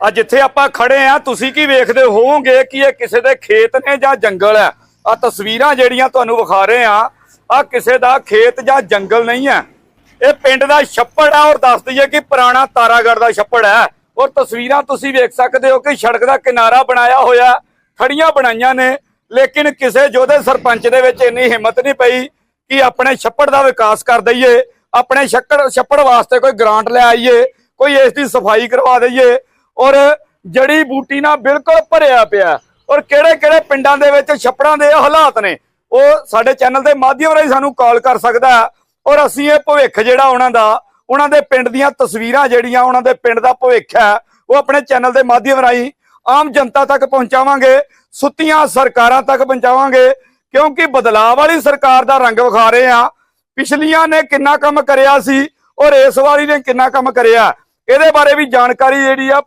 ਆ ਜਿੱਥੇ ਆਪਾਂ ਖੜੇ ਆ, ਤੁਸੀਂ ਕੀ ਵੇਖਦੇ ਹੋਵੋਗੇ ਕਿ ਇਹ ਕਿਸੇ ਦੇ ਖੇਤ ਨੇ ਜਾਂ ਜੰਗਲ ਹੈ? ਆ ਤਸਵੀਰਾਂ ਜਿਹੜੀਆਂ ਤੁਹਾਨੂੰ ਵਿਖਾ ਰਹੇ ਆ ਆ ਕਿਸੇ ਦਾ ਖੇਤ ਜਾਂ ਜੰਗਲ ਨਹੀਂ ਹੈ। ਇਹ ਪਿੰਡ ਦਾ ਛੱਪੜ ਆ, ਔਰ ਦੱਸ ਦਈਏ ਕਿ ਪੁਰਾਣਾ ਤਾਰਾਗੜ ਦਾ ਛੱਪੜ ਹੈ। ਔਰ ਤਸਵੀਰਾਂ ਤੁਸੀਂ ਵੇਖ ਸਕਦੇ ਹੋ ਕਿ ਸੜਕ ਦਾ ਕਿਨਾਰਾ ਬਣਾਇਆ ਹੋਇਆ ਖੜੀਆਂ ਬਣਾਈਆਂ ਨੇ, ਲੇਕਿਨ ਕਿਸੇ ਜੋਧੇ ਸਰਪੰਚ ਦੇ ਵਿੱਚ ਇੰਨੀ ਹਿੰਮਤ ਨਹੀਂ ਪਈ ਕਿ ਆਪਣੇ ਛੱਪੜ ਦਾ ਵਿਕਾਸ ਕਰ ਦਈਏ, ਆਪਣੇ ਛੱਕੜ ਛੱਪੜ ਵਾਸਤੇ ਕੋਈ ਗ੍ਰਾਂਟ ਲੈ ਆਈਏ, ਕੋਈ ਇਸ ਦੀ ਸਫ਼ਾਈ ਕਰਵਾ ਦਈਏ। ਔਰ ਜੜੀ ਬੂਟੀ ਨਾਲ ਬਿਲਕੁਲ ਭਰਿਆ ਪਿਆ ਔਰ ਕਿਹੜੇ ਕਿਹੜੇ ਪਿੰਡਾਂ ਦੇ ਵਿੱਚ ਛੱਪੜਾਂ ਦੇ ਹਾਲਾਤ ਨੇ, ਉਹ ਸਾਡੇ ਚੈਨਲ ਦੇ ਮਾਧਿਅਮ ਰਾਹੀਂ ਸਾਨੂੰ ਕਾਲ ਕਰ ਸਕਦਾ ਔਰ ਅਸੀਂ ਇਹ ਭਵਿੱਖ ਜਿਹੜਾ ਉਹਨਾਂ ਦਾ, ਉਹਨਾਂ ਦੇ ਪਿੰਡ ਦੀਆਂ ਤਸਵੀਰਾਂ ਜਿਹੜੀਆਂ ਉਹਨਾਂ ਦੇ ਪਿੰਡ ਦਾ ਭਵਿੱਖ ਹੈ, ਉਹ ਆਪਣੇ ਚੈਨਲ ਦੇ ਮਾਧਿਅਮ ਰਾਹੀਂ ਆਮ ਜਨਤਾ ਤੱਕ ਪਹੁੰਚਾਵਾਂਗੇ, ਸੁੱਤੀਆਂ ਸਰਕਾਰਾਂ ਤੱਕ ਪਹੁੰਚਾਵਾਂਗੇ, ਕਿਉਂਕਿ ਬਦਲਾਅ ਵਾਲੀ ਸਰਕਾਰ ਦਾ ਰੰਗ ਵਿਖਾ ਰਹੇ ਆ ਪਿਛਲੀਆਂ ਨੇ ਕਿੰਨਾ ਕੰਮ ਕਰਿਆ ਸੀ, ਔਰ ਇਸ ਵਾਰੀ ਨੇ ਕਿੰਨਾ ਕੰਮ ਕਰਿਆ। ਇਹਦੇ ਬਾਰੇ ਵੀ ਜਾਣਕਾਰੀ ਜਿਹੜੀ ਆ